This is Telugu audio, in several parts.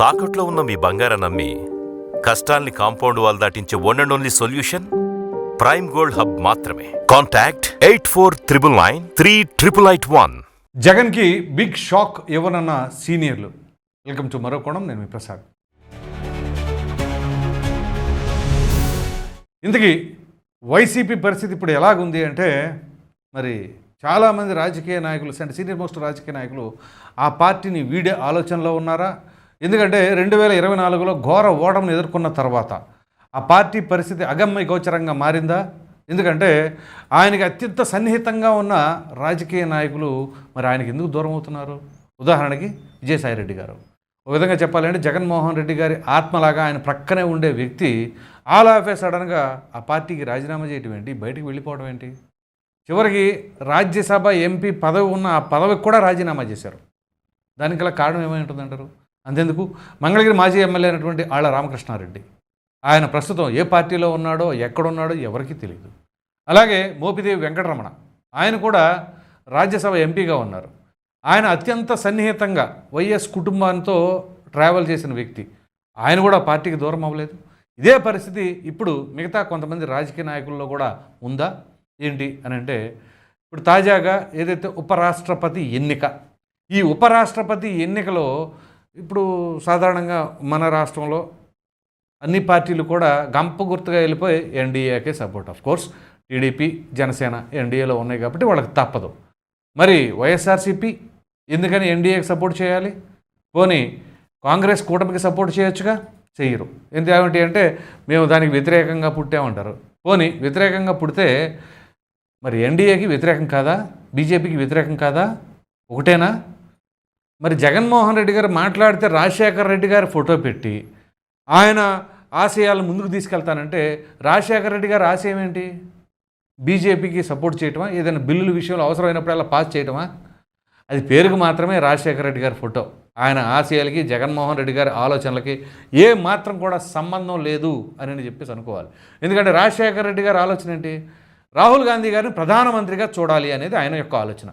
తాకట్లో ఉన్న మీ బంగారం నమ్మి కష్టాల్ని compound wall దాటించే one and only solution prime gold hub మాత్రమే. Contact eight four triple nine three triple eight one జగన్కి బిగ్ షాక్ ఎవరన్న సీనియర్లు వెల్కమ్ టు మరో కోణం నేను మీ ప్రసాద్. ఇంతకీ వైసీపీ పరిస్థితి ఇప్పుడు ఎలాగుంది అంటే మరి చాలామంది రాజకీయ నాయకులు అంటే సీనియర్ మోస్ట్ రాజకీయ నాయకులు ఆ పార్టీని వీడే ఆలోచనలో ఉన్నారా? ఎందుకంటే రెండు వేల ఇరవై నాలుగులో ఘోర ఓటమిని ఎదుర్కొన్న తర్వాత ఆ పార్టీ పరిస్థితి అగమ్య గోచరంగా మారిందా? ఎందుకంటే ఆయనకి అత్యంత సన్నిహితంగా ఉన్న రాజకీయ నాయకులు మరి ఆయనకి ఎందుకు దూరం అవుతున్నారు? ఉదాహరణకి విజయసాయిరెడ్డి గారు. ఒక విధంగా చెప్పాలంటే జగన్మోహన్ రెడ్డి గారి ఆత్మలాగా ఆయన ప్రక్కనే ఉండే వ్యక్తి ఆల్ ఆఫ్ ఏ సడన్గా ఆ పార్టీకి రాజీనామా చేయటం ఏంటి? బయటికి వెళ్ళిపోవడం ఏంటి? చివరికి రాజ్యసభ ఎంపీ పదవి ఉన్న ఆ పదవికి కూడా రాజీనామా చేశారు. దానికి గల కారణం ఏమై ఉంటుందంటారు? అంతేందుకు? మంగళగిరి మాజీ ఎమ్మెల్యే అయినటువంటి ఆళ్ళ రామకృష్ణారెడ్డి. ఆయన ప్రస్తుతం ఏ పార్టీలో ఉన్నాడో ఎక్కడున్నాడో ఎవరికీ తెలియదు అలాగే మోపిదేవి వెంకటరమణ ఆయన కూడా రాజ్యసభ ఎంపీగా ఉన్నారు. ఆయన అత్యంత సన్నిహితంగా వైఎస్ కుటుంబంతో ట్రావెల్ చేసిన వ్యక్తి. ఆయన కూడా పార్టీకి దూరం అవ్వలేదు. ఇదే పరిస్థితి ఇప్పుడు మిగతా కొంతమంది రాజకీయ నాయకుల్లో కూడా ఉందా? ఏంటి అని అంటే ఇప్పుడు తాజాగా ఏదైతే ఉపరాష్ట్రపతి ఎన్నిక ఈ ఉపరాష్ట్రపతి ఎన్నికలో ఇప్పుడు సాధారణంగా మన రాష్ట్రంలో అన్ని పార్టీలు కూడా గంప గుర్తుగా వెళ్ళిపోయి ఎన్డీఏకే support. Of course TDP Janasena ఎన్డీఏలో ఉన్నాయి కాబట్టి వాళ్ళకి తప్పదు. మరి వైఎస్ఆర్సీపీ ఎందుకని ఎన్డీఏకి సపోర్ట్ చేయాలి? పోనీ కాంగ్రెస్ కూటమికి సపోర్ట్ చేయొచ్చుగా? చెయ్యరు ఎందుకంటే అంటే మేము దానికి వ్యతిరేకంగా పుట్టామంటారు. పోనీ వ్యతిరేకంగా పుడితే మరి ఎన్డీఏకి వ్యతిరేకం కాదా? బీజేపీకి వ్యతిరేకం కాదా? ఒకటేనా? మరి జగన్మోహన్ రెడ్డి గారు మాట్లాడితే రాజశేఖర రెడ్డి గారి ఫోటో పెట్టి ఆయన ఆశయాలు ముందుకు తీసుకెళ్తానంటే రాజశేఖర రెడ్డి గారి ఆశయం ఏంటి? బీజేపీకి సపోర్ట్ చేయటమా? ఏదైనా బిల్లుల విషయంలో అవసరమైనప్పుడల్లా పాస్ చేయటమా? అది పేరుకు మాత్రమే రాజశేఖర రెడ్డి గారి ఫోటో. ఆయన ఆశయాలకి జగన్మోహన్ రెడ్డి గారి ఆలోచనలకి ఏ మాత్రం కూడా సంబంధం లేదు అని చెప్పేసి అనుకోవాలి. ఎందుకంటే రాజశేఖర రెడ్డి గారి ఆలోచన ఏంటి? రాహుల్ గాంధీ గారిని ప్రధానమంత్రిగా చూడాలి అనేది ఆయన యొక్క ఆలోచన.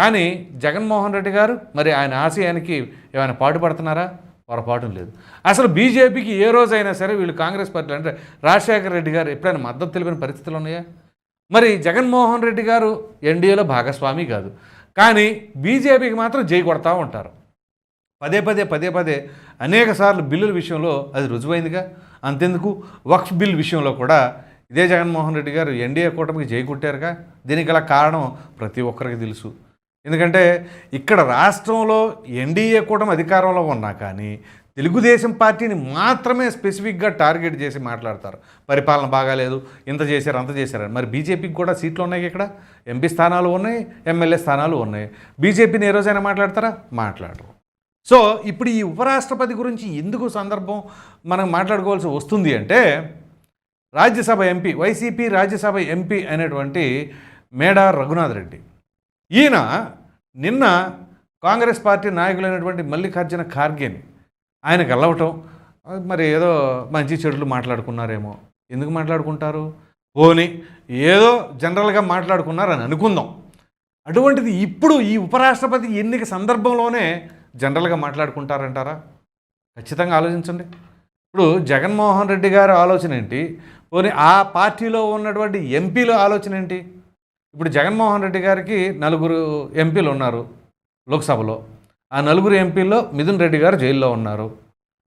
కానీ జగన్మోహన్ రెడ్డి గారు మరి ఆయన ఆశయానికి ఏమైనా పాటుపడుతున్నారా? పొరపాటు లేదు. అసలు బీజేపీకి ఏ రోజైనా సరే వీళ్ళు కాంగ్రెస్ పార్టీ అంటే రాజశేఖర రెడ్డి గారు ఎప్పుడైనా మద్దతు తెలిపిన పరిస్థితులు ఉన్నాయా? మరి జగన్మోహన్ రెడ్డి గారు ఎన్డీఏలో భాగస్వామి కాదు. కానీ బీజేపీకి మాత్రం జై కొడతా ఉంటారు. పదే పదే పదే పదే అనేక సార్లు బిల్లుల విషయంలో అది రుజువైందిగా అంతెందుకు? వక్ఫ్ బిల్ విషయంలో కూడా ఇదే జగన్మోహన్ రెడ్డి గారు ఎన్డీఏ కూటమికి జై కొట్టారుగా? దీనికి గల కారణం ప్రతి ఒక్కరికి తెలుసు. ఎందుకంటే ఇక్కడ రాష్ట్రంలో ఎన్డీఏ కూటమి అధికారంలో ఉన్నా కానీ తెలుగుదేశం పార్టీని మాత్రమే స్పెసిఫిక్గా టార్గెట్ చేసి మాట్లాడతారు. పరిపాలన బాగాలేదు ఇంత చేశారు అంత చేశారని మరి బీజేపీకి కూడా సీట్లు ఉన్నాయి ఇక్కడ. ఎంపీ స్థానాలు ఉన్నాయి ఎమ్మెల్యే స్థానాలు ఉన్నాయి. బీజేపీని ఏ రోజైనా మాట్లాడతారా? మాట్లాడరు. సో ఇప్పుడు ఈ ఉపరాష్ట్రపతి గురించి ఎందుకు సందర్భం మనం మాట్లాడుకోవాల్సి వస్తుంది అంటే Rajya Sabha MP YCP Rajya Sabha MP అయినటువంటి మేడా రఘునాథ్ రెడ్డి ఈయన నిన్న కాంగ్రెస్ పార్టీ నాయకులైనటువంటి మల్లికార్జున ఖార్గేని ఆయన కలవటం మరి ఏదో మంచి చెడులు మాట్లాడుకున్నారేమో. ఎందుకు మాట్లాడుకుంటారు? పోని ఏదో జనరల్గా మాట్లాడుకున్నారని అనుకుందాం. అటువంటిది ఇప్పుడు ఈ ఉపరాష్ట్రపతి ఎన్నిక సందర్భంలోనే జనరల్గా మాట్లాడుకుంటారంటారా? ఖచ్చితంగా ఆలోచించండి. ఇప్పుడు జగన్మోహన్ రెడ్డి గారి ఆలోచన ఏంటి? పోనీ ఆ పార్టీలో ఉన్నటువంటి ఎంపీల ఆలోచన ఏంటి? ఇప్పుడు జగన్మోహన్ రెడ్డి గారికి నలుగురు ఎంపీలు ఉన్నారు లోక్సభలో. ఆ నలుగురు ఎంపీల్లో మిథున్ రెడ్డి గారు జైల్లో ఉన్నారు.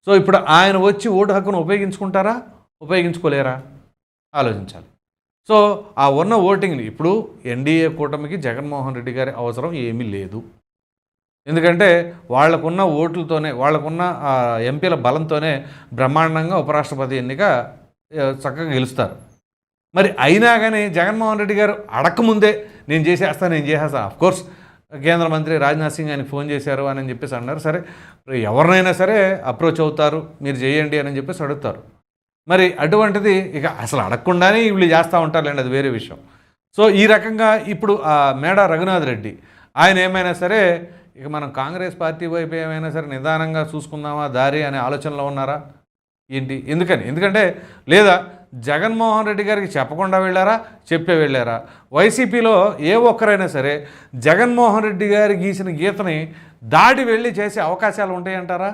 సో ఇప్పుడు ఆయన వచ్చి ఓటు హక్కును ఉపయోగించుకుంటారా? ఉపయోగించుకోలేరా? ఆలోచించాలి. సో ఆ ఉన్న ఓటింగ్ని ఇప్పుడు ఎన్డీఏ కూటమికి జగన్మోహన్ రెడ్డి గారి అవసరం ఏమీ లేదు. ఎందుకంటే వాళ్ళకున్న ఓట్లతోనే వాళ్ళకున్న ఎంపీల బలంతోనే బ్రహ్మాండంగా ఉపరాష్ట్రపతి ఎన్నిక చక్కగా గెలుస్తారు. మరి అయినా కానీ జగన్మోహన్ రెడ్డి గారు అడకముందే నేను చేసేస్తాను నేను చేసేస్తాను ఆఫ్ కోర్స్ కేంద్ర మంత్రి రాజ్నాథ్ సింగ్ ఆయనకి ఫోన్ చేశారు అని చెప్పేసి అన్నారు. సరే ఎవరినైనా సరే అప్రోచ్ అవుతారు మీరు చేయండి అని చెప్పేసి అడుగుతారు. మరి అటువంటిది ఇక అసలు అడగకుండానే వీళ్ళు చేస్తూ ఉంటారులేండి అది వేరే విషయం. సో ఈ రకంగా ఇప్పుడు ఆ మేడ రఘునాథ్ రెడ్డి ఆయన ఏమైనా సరే ఇక మనం కాంగ్రెస్ పార్టీ వైపు ఏమైనా సరే నిదానంగా చూసుకుందామా దారి అనే ఆలోచనలో ఉన్నారా? ఏంటి? ఎందుకని? ఎందుకంటే లేదా జగన్మోహన్ రెడ్డి గారికి చెప్పకుండా వెళ్ళారా? చెప్పే వెళ్ళారా? వైసీపీలో ఏ ఒక్కరైనా సరే జగన్మోహన్ రెడ్డి గారి గీసిన గీతని దాటి వెళ్ళి చేసే అవకాశాలు ఉంటాయంటారా?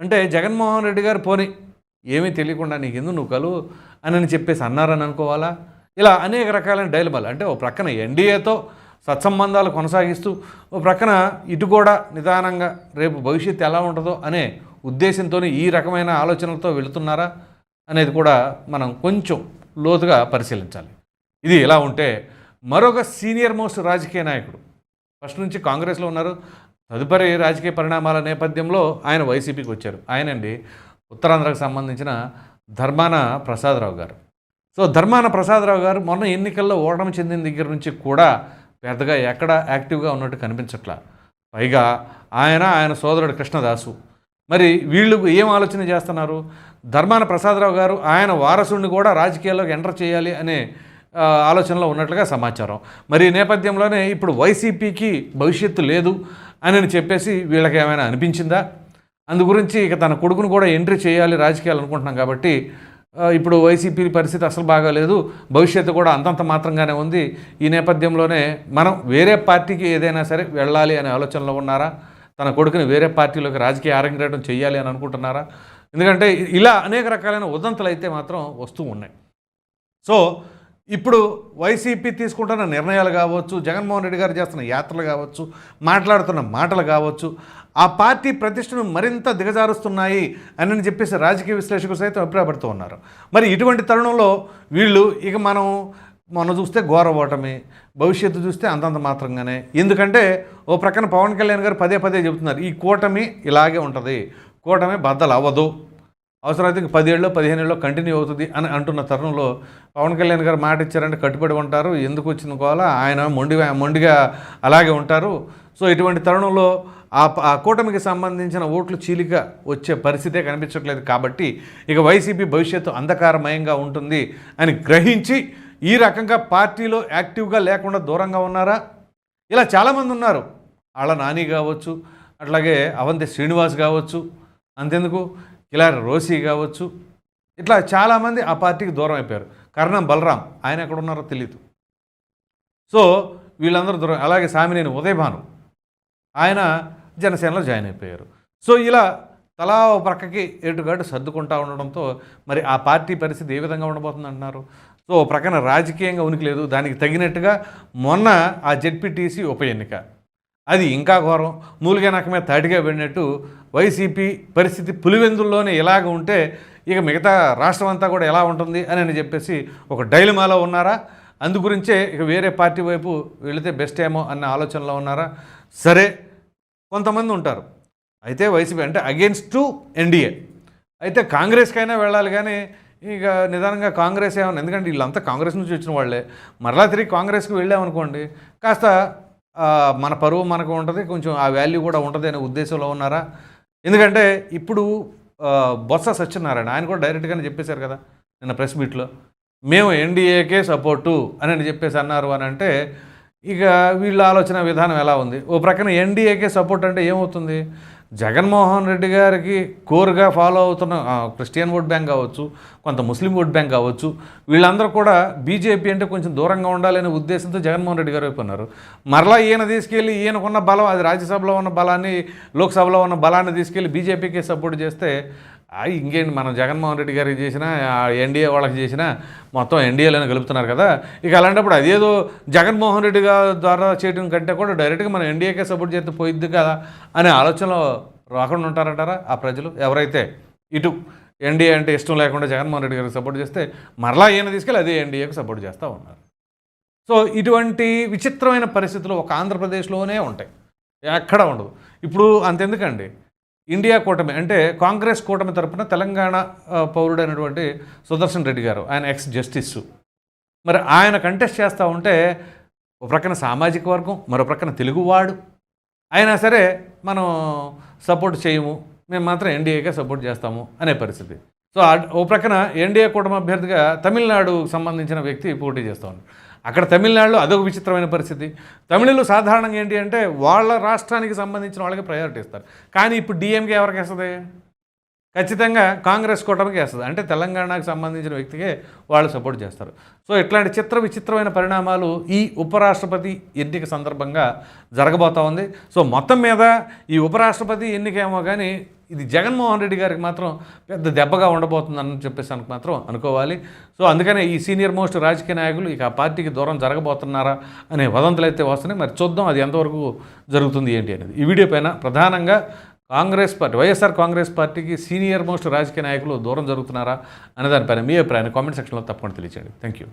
అంటే జగన్మోహన్ రెడ్డి గారు పోని ఏమీ తెలియకుండా నీకు ఎందుకు నువ్వు కలువు అని అని చెప్పేసి అన్నారని అనుకోవాలా? ఇలా అనేక రకాలైన డైలమాలు. అంటే ఓ ప్రక్కన ఎన్డీఏతో సత్సంబంధాలు కొనసాగిస్తూ ఓ ప్రక్కన ఇటు కూడా నిదానంగా రేపు భవిష్యత్తు ఎలా ఉంటుందో అనే ఉద్దేశంతో ఈ రకమైన ఆలోచనలతో వెళుతున్నారా? అనేది కూడా మనం కొంచెం లోతుగా పరిశీలించాలి. ఇది ఇలా ఉంటే మరొక సీనియర్ మోస్ట్ రాజకీయ నాయకుడు. ఫస్ట్ నుంచి కాంగ్రెస్లో ఉన్నారు. తదుపరి రాజకీయ పరిణామాల నేపథ్యంలో ఆయన వైసీపీకి వచ్చారు. ఆయనండి ఉత్తరాంధ్రకు సంబంధించిన ధర్మాన ప్రసాదరావు గారు. సో ధర్మాన ప్రసాదరావు గారు మొన్న ఎన్నికల్లో ఓటమి చెందిన దగ్గర నుంచి కూడా పెద్దగా ఎక్కడ యాక్టివ్గా ఉన్నట్టు కనిపించట్లా. పైగా ఆయన ఆయన సోదరుడు కృష్ణదాసు మరి వీళ్ళు ఏం ఆలోచన చేస్తున్నారు? ధర్మాన ప్రసాదరావు గారు ఆయన వారసుడిని కూడా రాజకీయాల్లోకి ఎంటర్ చేయాలి అనే ఆలోచనలో ఉన్నట్లుగా సమాచారం. మరి ఈ నేపథ్యంలోనే ఇప్పుడు వైసీపీకి భవిష్యత్తు లేదు అని చెప్పేసి వీళ్ళకి ఏమైనా అనిపించిందా? అందు గురించి ఇక తన కొడుకును కూడా ఎంట్రీ చేయాలి రాజకీయాలు అనుకుంటున్నాం కాబట్టి ఇప్పుడు వైసీపీ పరిస్థితి అసలు బాగాలేదు భవిష్యత్తు కూడా అంతంత మాత్రంగానే ఉంది. ఈ నేపథ్యంలోనే మనం వేరే పార్టీకి ఏదైనా సరే వెళ్ళాలి అనే ఆలోచనలో ఉన్నారా? తన కొడుకుని వేరే పార్టీలోకి రాజకీయ ఆరంగేటం చేయాలి అని అనుకుంటున్నారా? ఎందుకంటే ఇలా అనేక రకాలైన ఉదంతలు అయితే మాత్రం వస్తూ ఉన్నాయి. సో ఇప్పుడు వైసీపీ తీసుకుంటున్న నిర్ణయాలు కావచ్చు జగన్మోహన్ రెడ్డి గారు చేస్తున్న యాత్రలు కావచ్చు మాట్లాడుతున్న మాటలు కావచ్చు ఆ పార్టీ ప్రతిష్టను మరింత దిగజారుస్తున్నాయి అని చెప్పేసి రాజకీయ విశ్లేషకులు సైతం అభిప్రాయపడుతూ ఉన్నారు. మరి ఇటువంటి తరుణంలో వీళ్ళు ఇక మనం మొన్న చూస్తే ఘోర ఓటమి భవిష్యత్తు చూస్తే అంతంత మాత్రంగానే. ఎందుకంటే ఓ ప్రక్కన పవన్ కళ్యాణ్ గారు పదే పదే చెబుతున్నారు ఈ కూటమి ఇలాగే ఉంటుంది కూటమి బద్దలు అవ్వదు అవసరమైతే ఇంక పదేళ్ళు పదిహేను ఏళ్ళలో కంటిన్యూ అవుతుంది అని అంటున్న తరుణంలో పవన్ కళ్యాణ్ గారు మాట ఇచ్చారంటే కట్టుబడి ఉంటారు ఎందుకు వచ్చిన కోవాలా ఆయన మొండి మొండిగా అలాగే ఉంటారు. సో ఇటువంటి తరుణంలో ఆ ఆ కూటమికి సంబంధించిన ఓట్లు చీలిక వచ్చే పరిస్థితే కనిపించట్లేదు కాబట్టి ఇక వైసీపీ భవిష్యత్తు అంధకారమయంగా ఉంటుంది అని గ్రహించి ఈ రకంగా పార్టీలో యాక్టివ్గా లేకుండా దూరంగా ఉన్నారా? ఇలా చాలామంది ఉన్నారు. వాళ్ళ నాని కావచ్చు అట్లాగే అవంతి శ్రీనివాస్ కావచ్చు అంతెందుకు? కిలారి రోసి కావచ్చు. ఇట్లా చాలామంది ఆ పార్టీకి దూరం అయిపోయారు. కర్ణం బలరాం ఆయన ఎక్కడ ఉన్నారో తెలియదు సో వీళ్ళందరూ దూరం అలాగే సామినేని ఉదయభాను ఆయన జనసేనలో జాయిన్ అయిపోయారు. సో ఇలా తలా ప్రక్కకి ఎటుగాటు సర్దుకుంటా ఉండడంతో మరి ఆ పార్టీ పరిస్థితి ఏ విధంగా ఉండబోతుంది అంటున్నారు సో ఓ ప్రక్కన రాజకీయంగా ఉనికి లేదు దానికి తగినట్టుగా మొన్న ఆ జెడ్పీటీసీ ఉప ఎన్నిక. అది ఇంకా ఘోరం. మూలిగా మీద తాటిగా పడినట్టు వైసీపీ పరిస్థితి పులివెందుల్లోనే ఇలాగ ఉంటే ఇక మిగతా రాష్ట్రం అంతా కూడా ఎలా ఉంటుంది అని అని చెప్పేసి ఒక డైలమాలో ఉన్నారా? అందుగురించే ఇక వేరే పార్టీ వైపు వెళితే బెస్ట్ ఏమో అన్న ఆలోచనలో ఉన్నారా? సరే కొంతమంది ఉంటారు. అయితే వైసీపీ అంటే అగేన్స్ట్ టు ఎన్డీఏ అయితే కాంగ్రెస్కైనా వెళ్ళాలి కానీ ఇక నిదానంగా కాంగ్రెస్ ఏమన్నా ఎందుకంటే వీళ్ళంతా కాంగ్రెస్ నుంచి వచ్చిన వాళ్ళే. మరలా తిరిగి కాంగ్రెస్కి వెళ్ళామనుకోండి కాస్త మన పరువు మనకు ఉంటుంది కొంచెం ఆ వాల్యూ కూడా ఉంటుంది అనే ఉద్దేశంలో ఉన్నారా? ఎందుకంటే ఇప్పుడు బొత్స సత్యనారాయణ ఆయన కూడా డైరెక్ట్గానే చెప్పేశారు కదా నిన్న ప్రెస్ మీట్లో మేము ఎన్డీఏకే సపోర్టు అని చెప్పేసి అన్నారు అని అంటే ఇక వీళ్ళ ఆలోచన విధానం ఎలా ఉంది? ఓ ప్రక్కన ఎన్డీఏకే సపోర్ట్ అంటే ఏమవుతుంది? జగన్మోహన్ రెడ్డి గారికి కోర్గా ఫాలో అవుతున్న క్రిస్టియన్ ఓట్ బ్యాంక్ కావచ్చు కొంత ముస్లిం ఓట్ బ్యాంక్ కావచ్చు వీళ్ళందరూ కూడా బీజేపీ అంటే కొంచెం దూరంగా ఉండాలనే ఉద్దేశంతో జగన్మోహన్ రెడ్డి గారు అయిపోయినారు మరలా ఈయన తీసుకెళ్ళి ఈయనకున్న బలం అది రాజ్యసభలో ఉన్న బలాన్ని లోక్సభలో ఉన్న బలాన్ని తీసుకెళ్ళి బీజేపీకి సపోర్ట్ చేస్తే ఇంకేంటి మనం జగన్మోహన్ రెడ్డి గారికి చేసినా ఎన్డీఏ వాళ్ళకి చేసినా మొత్తం ఎన్డీఏలోనే కలుపుతున్నారు కదా. ఇక అలాంటప్పుడు అదేదో జగన్మోహన్ రెడ్డి గారి ద్వారా చేయడం కంటే కూడా డైరెక్ట్గా మనం ఎన్డీఏకే సపోర్ట్ చేస్తే పోయిద్ది కదా అనే ఆలోచనలో రాకుండా ఉంటారంటారా ఆ ప్రజలు? ఎవరైతే ఇటు ఎన్డీఏ అంటే ఇష్టం లేకుండా జగన్మోహన్ రెడ్డి గారికి సపోర్ట్ చేస్తే మరలా ఈయన తీసుకెళ్ళి అదే ఎన్డీఏకి సపోర్ట్ చేస్తూ ఉన్నారు. సో ఇటువంటి విచిత్రమైన పరిస్థితులు ఒక ఆంధ్రప్రదేశ్లోనే ఉంటాయి. ఎక్కడ ఉండదు ఇప్పుడు అంతెందుకండి? ఇండియా కూటమి అంటే కాంగ్రెస్ కూటమి తరపున తెలంగాణ పౌరుడైనటువంటి సుదర్శన్ రెడ్డి గారు ఆయన ఎక్స్ జస్టిస్ మరి ఆయన కంటెస్ట్ చేస్తూ ఉంటే ఒక ప్రక్కన సామాజిక వర్గం మరో ప్రక్కన తెలుగువాడు అయినా సరే మనం సపోర్ట్ చేయము మేము మాత్రం ఎన్డీఏకే సపోర్ట్ చేస్తాము అనే పరిస్థితి. సో ఓ ప్రక్కన ఎన్డీఏ కూటమి అభ్యర్థిగా తమిళనాడు సంబంధించిన వ్యక్తి పోటీ చేస్తూ ఉన్నాడు. అక్కడ తమిళనాడులో అదొక విచిత్రమైన పరిస్థితి. తమిళులు సాధారణంగా ఏంటి అంటే వాళ్ళ రాష్ట్రానికి సంబంధించిన వాళ్ళకి ప్రయారిటీ ఇస్తారు. కానీ ఇప్పుడు డిఎంకే ఎవరికి వేస్తుంది? ఖచ్చితంగా కాంగ్రెస్ కూటమికి వేస్తుంది. అంటే తెలంగాణకు సంబంధించిన వ్యక్తికే వాళ్ళు సపోర్ట్ చేస్తారు. సో ఇట్లాంటి చిత్ర విచిత్రమైన పరిణామాలు ఈ ఉపరాష్ట్రపతి ఎన్నిక సందర్భంగా జరగబోతా ఉంది. సో మొత్తం మీద ఈ ఉపరాష్ట్రపతి ఎన్నికేమో కానీ ఇది జగన్మోహన్ రెడ్డి గారికి మాత్రం పెద్ద దెబ్బగా ఉండబోతుందని చెప్పేసి అనుకు మాత్రం అనుకోవాలి. సో అందుకనే ఈ సీనియర్ మోస్ట్ రాజకీయ నాయకులు ఇక ఆ పార్టీకి దూరం జరగబోతున్నారా అనే వదంతులు అయితే వస్తున్నాయి. మరి చూద్దాం అది ఎంతవరకు జరుగుతుంది ఏంటి అనేది. ఈ వీడియో పైన ప్రధానంగా కాంగ్రెస్ పార్టీ వైఎస్ఆర్ కాంగ్రెస్ పార్టీకి సీనియర్ మోస్ట్ రాజకీయ నాయకులు దూరం జరుగుతున్నారా అనే దానిపైన మీ అభిప్రాయాన్ని కామెంట్ సెక్షన్లో తప్పకుండా తెలియచేయండి. Thank you.